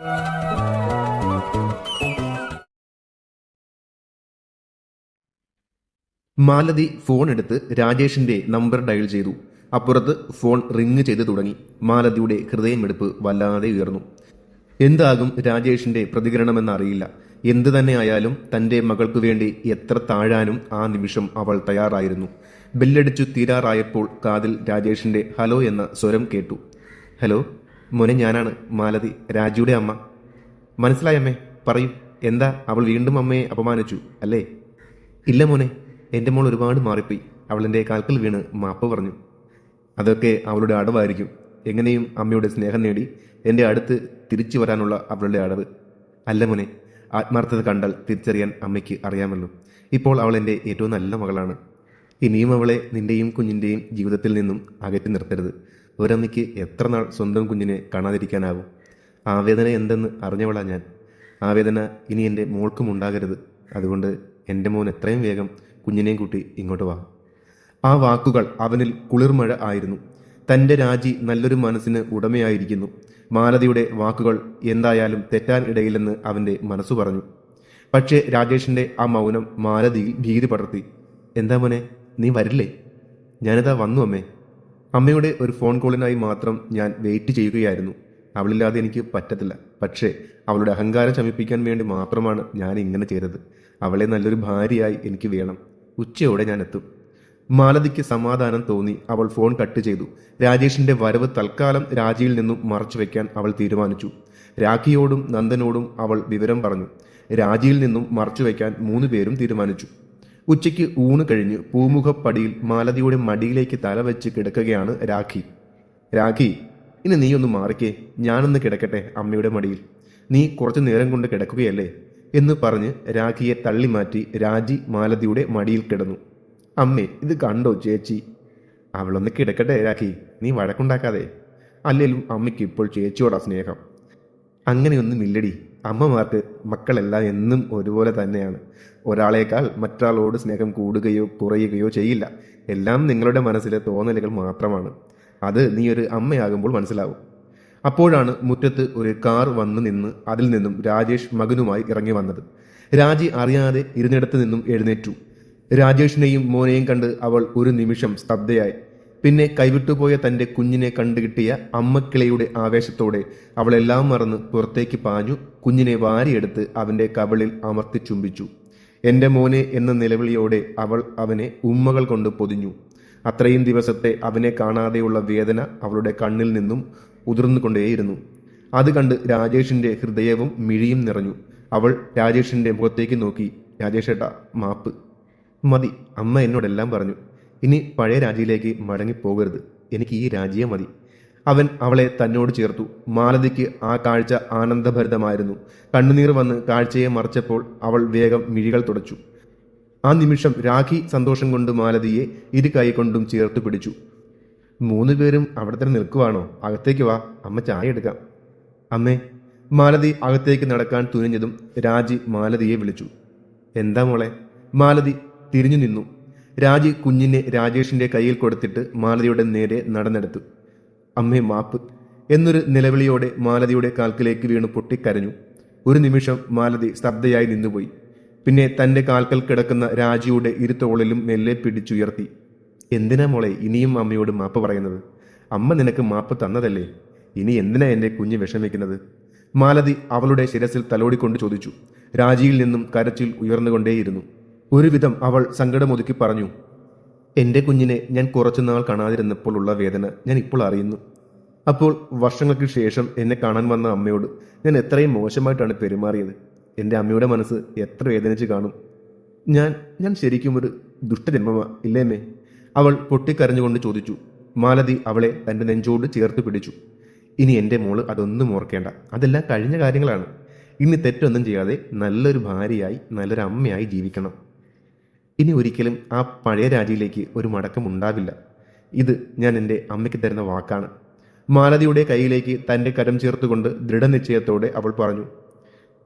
Malathi phone എടുത്ത് രാജേഷിന്റെ number dial ചെയ്തു. അപ്പുറത്ത് ഫോൺ റിങ് ചെയ്ത് തുടങ്ങി. മാലതിയുടെ ഹൃദയമെടുപ്പ് വല്ലാതെ ഉയർന്നു. എന്താകും രാജേഷിന്റെ പ്രതികരണമെന്നറിയില്ല. എന്ത് തന്നെയായാലും തന്റെ മകൾക്കു വേണ്ടി എത്ര താഴാനും ആ നിമിഷം അവൾ തയ്യാറായിരുന്നു. ബെല്ലടിച്ചു തീരാറായപ്പോൾ കാതിൽ രാജേഷിന്റെ ഹലോ എന്ന സ്വരം കേട്ടു. ഹലോ? മോനെ ഞാനാണ് മാലതി രാജുയുടെ അമ്മ. മനസ്സിലായമ്മേ പറയൂ എന്താ അവൾ വീണ്ടും അമ്മയെ അപമാനിച്ചു അല്ലേ? ഇല്ല മോനെ എന്റെ മോൾ ഒരുപാട് മാറിപ്പോയി. അവളെന്റെ കാൽക്കൽ വീണ് മാപ്പ് പറഞ്ഞു. അതൊക്കെ അവളുടെ അടവായിരിക്കും. എങ്ങനെയും അമ്മയുടെ സ്നേഹം നേടി എന്റെ അടുത്ത് തിരിച്ചു വരാനുള്ള അവളുടെ അടവ്. അല്ല മോനെ ആത്മാർത്ഥത കണ്ടാൽ തിരിച്ചറിയാൻ അമ്മയ്ക്ക് അറിയാമല്ലോ. ഇപ്പോൾ അവൾ എന്റെ ഏറ്റവും നല്ല മകളാണ്. ഇനിയും അവളെ നിന്റെയും കുഞ്ഞിന്റെയും ജീവിതത്തിൽ നിന്നും അകറ്റി നിർത്തരുത്. ഒരമ്മയ്ക്ക് എത്ര നാൾ സ്വന്തം കുഞ്ഞിനെ കാണാതിരിക്കാനാവും ആവേദന എന്തെന്ന് അറിഞ്ഞവളാ ഞാൻ. ആവേദന ഇനി എന്റെ മോൾക്കും ഉണ്ടാകരുത്. അതുകൊണ്ട് എന്റെ മോൻ എത്രയും വേഗം കുഞ്ഞിനെയും കൂട്ടി ഇങ്ങോട്ട് വാ. ആ വാക്കുകൾ അവനിൽ കുളിർമഴ ആയിരുന്നു. തന്റെ രാജി നല്ലൊരു മനസ്സിന് ഉടമയായിരിക്കുന്നു. മാലതിയുടെ വാക്കുകൾ എന്തായാലും തെറ്റാൻ ഇടയില്ലെന്ന് അവന്റെ മനസ്സു പറഞ്ഞു. പക്ഷേ രാജേഷിന്റെ ആ മൗനം മാലതിയിൽ ഭീതി പടർത്തി. എന്താ മോനെ നീ വരില്ലേ? ഞാനിതാ വന്നു അമ്മേ. അമ്മയുടെ ഒരു ഫോൺ കോളിനായി മാത്രം ഞാൻ വെയിറ്റ് ചെയ്യുകയായിരുന്നു. അവളില്ലാതെ എനിക്ക് പറ്റത്തില്ല. പക്ഷേ അവളുടെ അഹങ്കാരം ശമിപ്പിക്കാൻ വേണ്ടി മാത്രമാണ് ഞാൻ ഇങ്ങനെ ചെയ്തത്. അവളെ നല്ലൊരു ഭാര്യയായി എനിക്ക് വേണം. ഉച്ചയോടെ ഞാൻ എത്തും. മാലതിക്ക് സമാധാനം തോന്നി. അവൾ ഫോൺ കട്ട് ചെയ്തു. രാജേഷിന്റെ വരവ് തൽക്കാലം രാജിയിൽ നിന്നും മറച്ചു വെക്കാൻ അവൾ തീരുമാനിച്ചു. രാഖിയോടും നന്ദനോടും അവൾ വിവരം പറഞ്ഞു. രാജിയിൽ നിന്നും മറച്ചു വയ്ക്കാൻ മൂന്ന് പേരും തീരുമാനിച്ചു. ഉച്ചയ്ക്ക് ഊണ് കഴിഞ്ഞ് പൂമുഖപ്പടിയിൽ മാലതിയുടെ മടിയിലേക്ക് തലവെച്ച് കിടക്കുകയാണ് രാഖി. രാഖി ഇനി നീ ഒന്ന് മാറിക്കേ. ഞാനൊന്ന് കിടക്കട്ടെ അമ്മയുടെ മടിയിൽ. നീ കുറച്ചു നേരം കൊണ്ട് കിടക്കുകയല്ലേ? എന്ന് പറഞ്ഞ് രാഖിയെ തള്ളിമാറ്റി രാജി മാലതിയുടെ മടിയിൽ കിടന്നു. അമ്മേ ഇത് കണ്ടോ ചേച്ചി? അവളൊന്ന് കിടക്കട്ടെ രാഖി നീ വഴക്കുണ്ടാക്കാതെ. അല്ലേലും അമ്മയ്ക്ക് ഇപ്പോൾ ചേച്ചിയോടാ സ്നേഹം. അങ്ങനെയൊന്നും ഇല്ലടി. അമ്മമാർക്ക് മക്കളെല്ലാം എന്നും ഒരുപോലെ തന്നെയാണ്. ഒരാളേക്കാൾ മറ്റൊരാളോട് സ്നേഹം കൂടുകയോ കുറയുകയോ ചെയ്യില്ല. എല്ലാം നിങ്ങളുടെ മനസ്സിലെ തോന്നലുകൾ മാത്രമാണ്. അത് നീ ഒരു അമ്മയാകുമ്പോൾ മനസ്സിലാവും. അപ്പോഴാണ് മുറ്റത്ത് ഒരു കാർ വന്നു നിന്ന് അതിൽ നിന്നും രാജേഷ് മകനുമായി ഇറങ്ങി വന്നത്. രാജി അറിയാതെ ഇരുന്നിടത്ത് നിന്നും എഴുന്നേറ്റു. രാജേഷിനെയും മോനെയും കണ്ട് അവൾ ഒരു നിമിഷം സ്തബ്ധയായി. പിന്നെ കൈവിട്ടുപോയ തന്റെ കുഞ്ഞിനെ കണ്ടുകിട്ടിയ അമ്മക്കിളയുടെ ആവേശത്തോടെ അവളെല്ലാം മറന്ന് പുറത്തേക്ക് പാഞ്ഞു കുഞ്ഞിനെ വാരിയെടുത്ത് അവന്റെ കവളിൽ അമർത്തി ചുംബിച്ചു. എന്റെ മോനെ എന്ന നിലവിളിയോടെ അവൾ അവനെ ഉമ്മകൾ കൊണ്ട് പൊതിഞ്ഞു. അത്രയും ദിവസത്തെ അവനെ കാണാതെയുള്ള വേദന അവളുടെ കണ്ണിൽ നിന്നും ഉതിർന്നുകൊണ്ടേയിരുന്നു. അത് കണ്ട് രാജേഷിന്റെ ഹൃദയവും മിഴിയും നിറഞ്ഞു. അവൾ രാജേഷിന്റെ മുഖത്തേക്ക് നോക്കി. രാജേഷേട്ടാ മാപ്പ്. മതി അമ്മ എന്നോടെല്ലാം പറഞ്ഞു. ഇനി പഴയ രാജിയിലേക്ക് മടങ്ങിപ്പോകരുത്. എനിക്ക് ഈ രാജിയെ മതി. അവൻ അവളെ തന്നോട് ചേർത്തു. മാലതിക്ക് ആ കാഴ്ച ആനന്ദഭരിതമായിരുന്നു. കണ്ണുനീർ വന്ന് കാഴ്ചയെ മറച്ചപ്പോൾ അവൾ വേഗം മിഴികൾ തുടച്ചു. ആ നിമിഷം രാഖി സന്തോഷം കൊണ്ട് മാലതിയെ ഇരു കൈകൊണ്ടും ചേർത്ത് പിടിച്ചു. മൂന്ന് പേരും അവിടെ തന്നെ നിൽക്കുവാണോ? അകത്തേക്ക് വാ. അമ്മ ചായ എടുക്കാം. അമ്മേ മാലതി അകത്തേക്ക് നടക്കാൻ തുനിഞ്ഞതും രാജി മാലതിയെ വിളിച്ചു. എന്താ മോളെ? മാലതി തിരിഞ്ഞു നിന്നു. രാജി കുഞ്ഞിനെ രാജേഷിന്റെ കയ്യിൽ കൊടുത്തിട്ട് മാലതിയുടെ നേരെ നടന്നെടുത്തു. അമ്മേ മാപ്പ്. എന്നൊരു നിലവിളിയോടെ മാലതിയുടെ കാൽക്കിലേക്ക് വീണു പൊട്ടിക്കരഞ്ഞു. ഒരു നിമിഷം മാലതി സ്തബ്ധയായി നിന്നുപോയി. പിന്നെ തന്റെ കാൽക്കൽ കിടക്കുന്ന രാജിയുടെ ഇരുത്തോളിലും മെല്ലെ പിടിച്ചുയർത്തി. എന്തിനാ മോളെ ഇനിയും അമ്മയോട് മാപ്പ് പറയുന്നത്? അമ്മ നിനക്ക് മാപ്പ് തന്നതല്ലേ? ഇനി എന്തിനാ എന്റെ കുഞ്ഞ് വിഷമിക്കുന്നത്? മാലതി അവളുടെ ശിരസിൽ തലോടിക്കൊണ്ട് ചോദിച്ചു. രാജിയിൽ നിന്നും കരച്ചിൽ ഉയർന്നുകൊണ്ടേയിരുന്നു. ഒരുവിധം അവൾ സങ്കടമൊതുക്കി പറഞ്ഞു എന്റെ കുഞ്ഞിനെ ഞാൻ കുറച്ചുനാൾ കാണാതിരുന്നപ്പോൾ ഉള്ള വേദന ഞാൻ ഇപ്പോൾ അറിയുന്നു. അപ്പോൾ വർഷങ്ങൾക്ക് ശേഷം എന്നെ കാണാൻ വന്ന അമ്മയോട് ഞാൻ എത്രയും മോശമായിട്ടാണ് പെരുമാറിയത്. എന്റെ അമ്മയുടെ മനസ്സ് എത്ര വേദനിച്ച് കാണും. ഞാൻ ഞാൻ ശരിക്കും ഒരു ദുഷ്ടജന്മമാ ഇല്ലേമേ അവൾ പൊട്ടിക്കരഞ്ഞുകൊണ്ട് ചോദിച്ചു. മാലതി അവളെ തന്റെ നെഞ്ചോട് ചേർത്ത് പിടിച്ചു. ഇനി എന്റെ മോൾ അതൊന്നും ഓർക്കേണ്ട. അതെല്ലാം കഴിഞ്ഞ കാര്യങ്ങളാണ്. ഇനി തെറ്റൊന്നും ചെയ്യാതെ നല്ലൊരു ഭാര്യയായി നല്ലൊരു അമ്മയായി ജീവിക്കണം. ഇനി ഒരിക്കലും ആ പഴയ രാജിയിലേക്ക് ഒരു മടക്കം ഉണ്ടാവില്ല. ഇത് ഞാൻ എന്റെ അമ്മയ്ക്ക് തരുന്ന വാക്കാണ്. മാലതിയുടെ കയ്യിലേക്ക് തന്റെ കരം ചേർത്തുകൊണ്ട് ദൃഢനിശ്ചയത്തോടെ അവൾ പറഞ്ഞു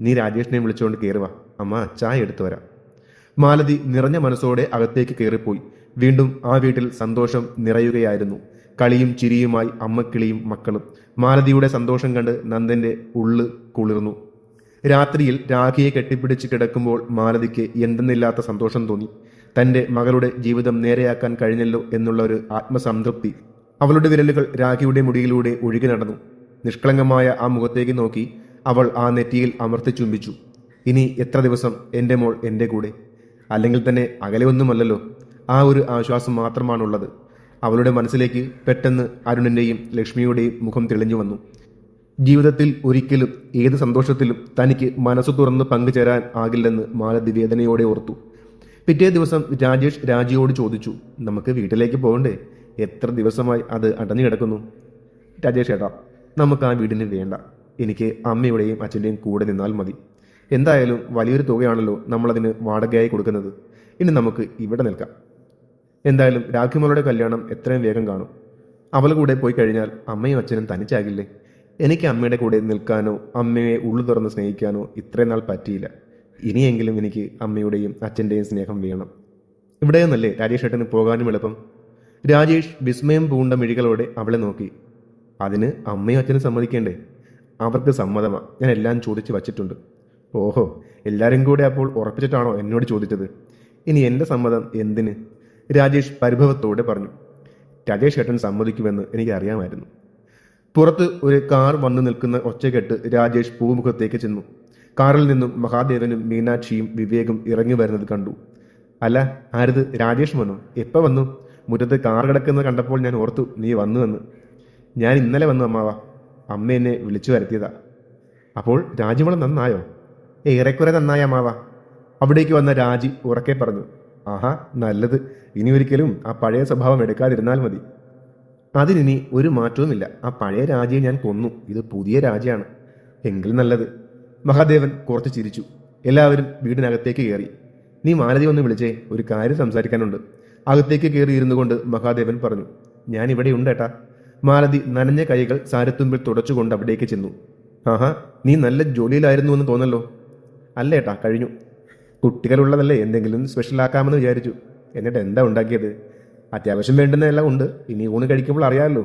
നീ രാജേഷിനെ വിളിച്ചുകൊണ്ട് കയറുക അമ്മ ചായ എടുത്തു വരാം. മാലതി നിറഞ്ഞ മനസ്സോടെ അകത്തേക്ക് കയറിപ്പോയി. വീണ്ടും ആ വീട്ടിൽ സന്തോഷം നിറയുകയായിരുന്നു. കളിയും ചിരിയുമായി അമ്മക്കിളിയും മക്കളും. മാലതിയുടെ സന്തോഷം കണ്ട് നന്ദന്റെ ഉള്ളു കുളിർന്നു. രാത്രിയിൽ രാഖിയെ കെട്ടിപ്പിടിച്ച് കിടക്കുമ്പോൾ മാലതിക്ക് എന്തെന്നില്ലാത്ത സന്തോഷം തോന്നി. തന്റെ മകളുടെ ജീവിതം നേരെയാക്കാൻ കഴിഞ്ഞല്ലോ എന്നുള്ള ഒരു ആത്മസംതൃപ്തി. അവളുടെ വിരലുകൾ രാഖിയുടെ മുടിയിലൂടെ ഒഴുകി നടന്നു. നിഷ്കളങ്കമായ ആ മുഖത്തേക്ക് നോക്കി അവൾ ആ നെറ്റിയിൽ അമർത്തി ചുംബിച്ചു. ഇനി എത്ര ദിവസം എന്റെ മോൾ എന്റെ കൂടെ? അല്ലെങ്കിൽ തന്നെ അകലെ ഒന്നുമല്ലല്ലോ? ആ ഒരു ആശ്വാസം മാത്രമാണുള്ളത്. അവളുടെ മനസ്സിലേക്ക് പെട്ടെന്ന് അരുണിന്റെയും ലക്ഷ്മിയുടെയും മുഖം തെളിഞ്ഞു വന്നു. ജീവിതത്തിൽ ഒരിക്കലും ഏത് സന്തോഷത്തിലും തനിക്ക് മനസ്സ് തുറന്ന് പങ്കുചേരാൻ ആകില്ലെന്ന് മാലതി വേദനയോടെ ഓർത്തു. പിറ്റേ ദിവസം രാജേഷ് രാജിയോട് ചോദിച്ചു നമുക്ക് വീട്ടിലേക്ക് പോകണ്ടേ? എത്ര ദിവസമായി അത് അടഞ്ഞു കിടക്കുന്നു? രാജേഷ് ഏട്ടാ നമുക്ക് ആ വീടിന് വേണ്ട. എനിക്ക് അമ്മയുടെയും അച്ഛന്റെയും കൂടെ നിന്നാൽ മതി. എന്തായാലും വലിയൊരു തുകയാണല്ലോ നമ്മളതിന് വാടകയായി കൊടുക്കുന്നത്. ഇനി നമുക്ക് ഇവിടെ നിൽക്കാം. എന്തായാലും രാഖിമോളുടെ കല്യാണം എത്രയും വേഗം കാണും. അവൾ കൂടെ പോയി കഴിഞ്ഞാൽ അമ്മയും അച്ഛനും തനിച്ചാകില്ലേ? എനിക്ക് അമ്മയുടെ കൂടെ നിൽക്കാനോ അമ്മയെ ഉള്ളു തുറന്ന് സ്നേഹിക്കാനോ ഇത്രയും നാൾ പറ്റിയില്ല. ഇനിയെങ്കിലും എനിക്ക് അമ്മയുടെയും അച്ഛന്റെയും സ്നേഹം വേണം. ഇവിടെ നിന്നല്ലേ രാജേഷ് ഏട്ടന് പോകാനും എളുപ്പം? രാജേഷ് വിസ്മയം പൂണ്ട മിഴികളോടെ അവളെ നോക്കി. അതിന് അമ്മയും അച്ഛനും സമ്മതിക്കേണ്ടേ? അവർക്ക് സമ്മതമാ. ഞാൻ എല്ലാം ചോദിച്ചു വച്ചിട്ടുണ്ട്. ഓഹോ എല്ലാവരും കൂടെ അപ്പോൾ ഉറപ്പിച്ചിട്ടാണോ എന്നോട് ചോദിച്ചത്? ഇനി എന്റെ സമ്മതം എന്തിന്? രാജേഷ് പരിഭവത്തോടെ പറഞ്ഞു. രാജേഷ് ഏട്ടൻ സമ്മതിക്കുമെന്ന് എനിക്ക് അറിയാമായിരുന്നു പുറത്ത് ഒരു കാർ വന്നു നിൽക്കുന്ന ഒച്ചകെട്ട് രാജേഷ് പൂമുഖത്തേക്ക് ചെന്നു. കാറിൽ നിന്നും മഹാദേവനും മീനാക്ഷിയും വിവേകും ഇറങ്ങി വരുന്നത് കണ്ടു. അല്ല ആരത്? രാജേഷ് വന്നു? എപ്പോ വന്നു? മുറ്റത്ത് കാർ കിടക്കുന്നത് കണ്ടപ്പോൾ ഞാൻ ഓർത്തു നീ വന്നു എന്ന് ഞാൻ ഇന്നലെ വന്നു അമ്മാവ. അമ്മ എന്നെ വിളിച്ചു വരുത്തിയതാ. അപ്പോൾ രാജിമോളം നന്നായോ? ഏറെക്കുറെ നന്നായ അമ്മാവ. അവിടേക്ക് വന്ന രാജി ഉറക്കെ പറഞ്ഞു. ആഹാ നല്ലത്. ഇനി ഒരിക്കലും ആ പഴയ സ്വഭാവം എടുക്കാതിരുന്നാൽ മതി. അതിനി ഒരു മാറ്റവുമില്ല. ആ പഴയ രാജയെ ഞാൻ കൊന്നു. ഇത് പുതിയ രാജയാണ്. എങ്കിൽ നല്ലത്. മഹാദേവൻ കുറച്ച് ചിരിച്ചു. എല്ലാവരും വീടിനകത്തേക്ക് കയറി. നീ മാലതി ഒന്ന് വിളിച്ചേ. ഒരു കാര്യം സംസാരിക്കാനുണ്ട്. അകത്തേക്ക് കയറി ഇരുന്നു കൊണ്ട് മഹാദേവൻ പറഞ്ഞു ഞാൻ ഇവിടെ ഉണ്ട് ഏട്ടാ. മാലതി നനഞ്ഞ കൈകൾ സാരത്തുമ്പിൽ തുടച്ചുകൊണ്ട് അവിടേക്ക് ചെന്നു. ആഹാ നീ നല്ല ജോലിയിലായിരുന്നു എന്ന് തോന്നല്ലോ. അല്ലേട്ടാ കഴിഞ്ഞു. കുട്ടികളുള്ളതല്ലേ എന്തെങ്കിലും സ്പെഷ്യൽ ആക്കാമെന്ന് വിചാരിച്ചു. എന്നിട്ട് എന്താ ഉണ്ടാക്കിയത്? അത്യാവശ്യം വേണ്ടുന്നതെല്ലാം ഉണ്ട്. ഇനി ഊണ് കഴിക്കുമ്പോൾ അറിയാമല്ലോ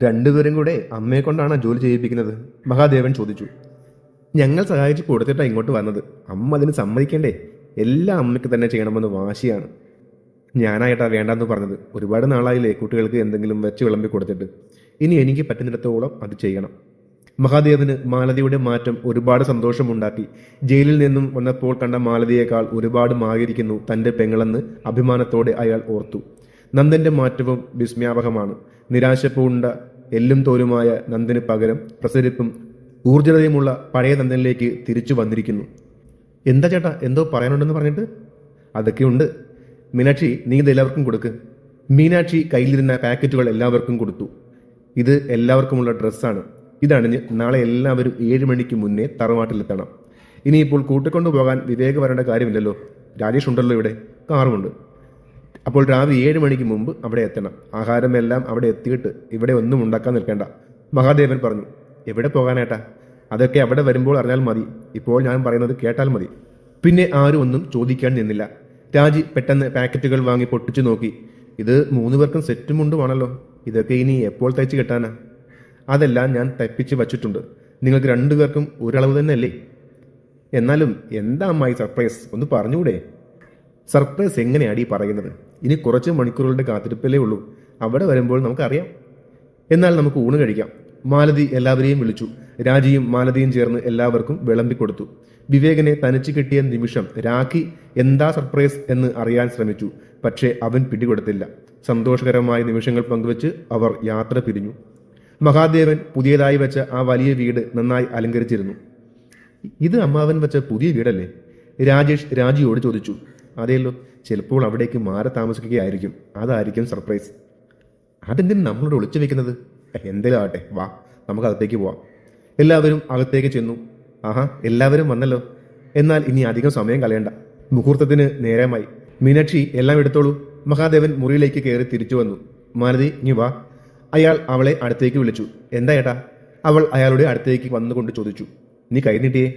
രണ്ടുപേരും കൂടെ അമ്മയെ കൊണ്ടാണ് ജോലി ചെയ്യിപ്പിക്കുന്നത്. മഹാദേവൻ ചോദിച്ചു. ഞങ്ങൾ സഹായിച്ച് കൊടുത്തിട്ടാണ് ഇങ്ങോട്ട് വന്നത്. അമ്മ അതിന് സമ്മതിക്കണ്ടേ? എല്ലാം അമ്മയ്ക്ക് തന്നെ ചെയ്യണമെന്ന് വാശിയാണ്. ഞാനായിട്ടാ വേണ്ടെന്ന് പറഞ്ഞത്. ഒരുപാട് നാളായില്ലേ കുട്ടികൾക്ക് എന്തെങ്കിലും വെച്ച് വിളമ്പി കൊടുത്തിട്ട്. ഇനി എനിക്ക് പറ്റുന്നിടത്തോളം അത് ചെയ്യണം. മഹാദേവന് മാലതിയുടെ മാറ്റം ഒരുപാട് സന്തോഷമുണ്ടാക്കി. ജയിലിൽ നിന്നും വന്നപ്പോൾ കണ്ട മാലതിയേക്കാൾ ഒരുപാട് മാകിരിക്കുന്നു തന്റെ പെങ്ങളെന്ന് അഭിമാനത്തോടെ അയാൾ ഓർത്തു. നന്ദന്റെ മാറ്റവും വിസ്മയാവഹമാണ് നിരാശപ്പൂണ്ട എല്ലും തോലുമായ നന്ദന് പകരം പ്രസരിപ്പും ഊർജതയുമുള്ള പഴയ നന്ദനിലേക്ക് തിരിച്ചു വന്നിരിക്കുന്നു. എന്താ ചേട്ടാ എന്തോ പറയാനുണ്ടെന്ന് പറഞ്ഞിട്ട്? അതൊക്കെയുണ്ട് മീനാക്ഷി നീ ഇത് എല്ലാവർക്കും കൊടുക്ക്. മീനാക്ഷി കയ്യിലിരുന്ന പാക്കറ്റുകൾ എല്ലാവർക്കും കൊടുത്തു. ഇത് എല്ലാവർക്കുമുള്ള ഡ്രസ്സാണ്. ഇതണിഞ്ഞ് നാളെ എല്ലാവരും ഏഴ് മണിക്ക് മുന്നേ തറവാട്ടിലെത്തണം. ഇനിയിപ്പോൾ കൂട്ടിക്കൊണ്ടു പോകാൻ വിവേക് വരേണ്ട കാര്യമില്ലല്ലോ. രാജേഷ് ഉണ്ടല്ലോ ഇവിടെ. കാറുമുണ്ട്. അപ്പോൾ രാവിലെ ഏഴ് മണിക്ക് മുമ്പ് അവിടെ എത്തണം. ആഹാരമെല്ലാം അവിടെ എത്തിയിട്ട് ഇവിടെ ഒന്നും ഉണ്ടാക്കാൻ നിൽക്കേണ്ട. മഹാദേവൻ പറഞ്ഞു എവിടെ പോകാനേട്ടാ? അതൊക്കെ അവിടെ വരുമ്പോൾ അറിഞ്ഞാൽ മതി. ഇപ്പോൾ ഞാൻ പറയുന്നത് കേട്ടാൽ മതി. പിന്നെ ആരും ഒന്നും ചോദിക്കാൻ നിന്നില്ല. രാജി പെട്ടെന്ന് പാക്കറ്റുകൾ വാങ്ങി പൊട്ടിച്ചു നോക്കി. ഇത് മൂന്ന് പേർക്കും സെറ്റും മുണ്ടുമാണല്ലോ ഇതൊക്കെ ഇനി എപ്പോൾ തയ്ച്ച് കെട്ടാനാ? അതെല്ലാം ഞാൻ തപ്പിച്ച് വച്ചിട്ടുണ്ട്. നിങ്ങൾക്ക് രണ്ടുപേർക്കും ഒരളവ് തന്നെയല്ലേ? എന്നാലും എന്താ അമ്മായി സർപ്രൈസ്? ഒന്ന് പറഞ്ഞുകൂടെ? സർപ്രൈസ് എങ്ങനെയാണ് ഈ പറയുന്നത്? ഇനി കുറച്ച് മണിക്കൂറുകളുടെ കാത്തിരിപ്പല്ലേ ഉള്ളൂ. അവിടെ വരുമ്പോൾ നമുക്കറിയാം. എന്നാൽ നമുക്ക് ഊണ് കഴിക്കാം. മാലതി എല്ലാവരെയും വിളിച്ചു. രാജിയും മാലതിയും ചേർന്ന് എല്ലാവർക്കും വിളമ്പിക്കൊടുത്തു വിവേകനെ തനിച്ച് കിട്ടിയ നിമിഷം രാഖി എന്താ സർപ്രൈസ് എന്ന് അറിയാൻ ശ്രമിച്ചു. പക്ഷേ അവൻ പിടികൊടുത്തില്ല. സന്തോഷകരമായ നിമിഷങ്ങൾ പങ്കുവച്ച് അവർ യാത്ര പിരിഞ്ഞു. മഹാദേവൻ പുതിയതായി വെച്ച ആ വലിയ വീട് നന്നായി അലങ്കരിച്ചിരുന്നു. ഇത് അമ്മാവൻ വെച്ച പുതിയ വീടല്ലേ? രാജേഷ് രാജിയോട് ചോദിച്ചു. അതെയല്ലോ ചിലപ്പോൾ അവിടേക്ക് മാറി താമസിക്കുകയായിരിക്കും. അതായിരിക്കും സർപ്രൈസ് അതെന്തിന് നമ്മളോട് ഒളിച്ചു വെക്കുന്നത്? എന്തേലും ആവട്ടെ വാ നമുക്ക് അകത്തേക്ക് പോവാം. എല്ലാവരും അകത്തേക്ക് ചെന്നു. ആഹാ എല്ലാവരും വന്നല്ലോ. എന്നാൽ ഇനി അധികം സമയം കളയണ്ട. മുഹൂർത്തത്തിന് നേരമായി. മീനാക്ഷി എല്ലാം എടുത്തോളൂ. മഹാദേവൻ മുറിയിലേക്ക് കയറി തിരിച്ചു വന്നു. മാലതി ഇനി വാ. അയാൾ അവളെ അടുത്തേക്ക് വിളിച്ചു. എന്താ ഏട്ടാ? അവൾ അയാളുടെ അടുത്തേക്ക് വന്നുകൊണ്ട് ചോദിച്ചു. നീ കൈനീട്ടിയേ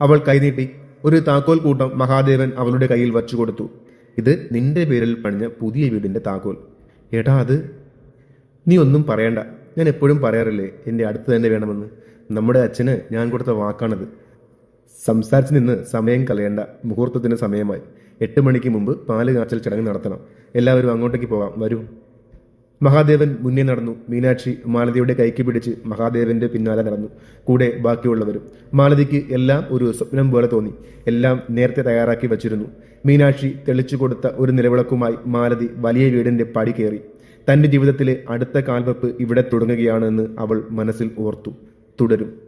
അവൾ കൈനീട്ടി ഒരു താക്കോൽ കൂട്ടം മഹാദേവൻ അവളുടെ കയ്യിൽ വച്ചു കൊടുത്തു. ഇത് നിന്റെ പേരിൽ പണിഞ്ഞ പുതിയ വീടിന്റെ താക്കോൽ. ഏട്ടാ അത്? നീ ഒന്നും പറയണ്ട. ഞാൻ എപ്പോഴും പറയാറില്ലേ എന്റെ അടുത്ത് തന്നെ വേണമെന്ന്. നമ്മുടെ അച്ഛന് ഞാൻ കൊടുത്ത വാക്കാണത്. സംസാരിച്ച് നിന്ന് സമയം കളയണ്ട മുഹൂർത്തത്തിന് സമയമായി. എട്ട് മണിക്ക് മുമ്പ് പാൽ കാച്ചൽ ചടങ്ങ് നടത്തണം. എല്ലാവരും അങ്ങോട്ടേക്ക് പോകാം വരൂ. മഹാദേവൻ മുന്നേ നടന്നു. മീനാക്ഷി മാലതിയുടെ കൈക്ക് പിടിച്ച് മഹാദേവന്റെ പിന്നാലെ നടന്നു. കൂടെ ബാക്കിയുള്ളവരും. മാലതിക്ക് എല്ലാം ഒരു സ്വപ്നം പോലെ തോന്നി. എല്ലാം നേരത്തെ തയ്യാറാക്കി വച്ചിരുന്നു. മീനാക്ഷി തെളിച്ചു കൊടുത്ത ഒരു നിലവിളക്കുമായി മാലതി വലിയ വീടിന്റെ പടി കയറി. തന്റെ ജീവിതത്തിലെ അടുത്ത കാൽവെപ്പ് ഇവിടെ തുടങ്ങുകയാണെന്ന് അവൾ മനസ്സിൽ ഓർത്തു. തുടരും.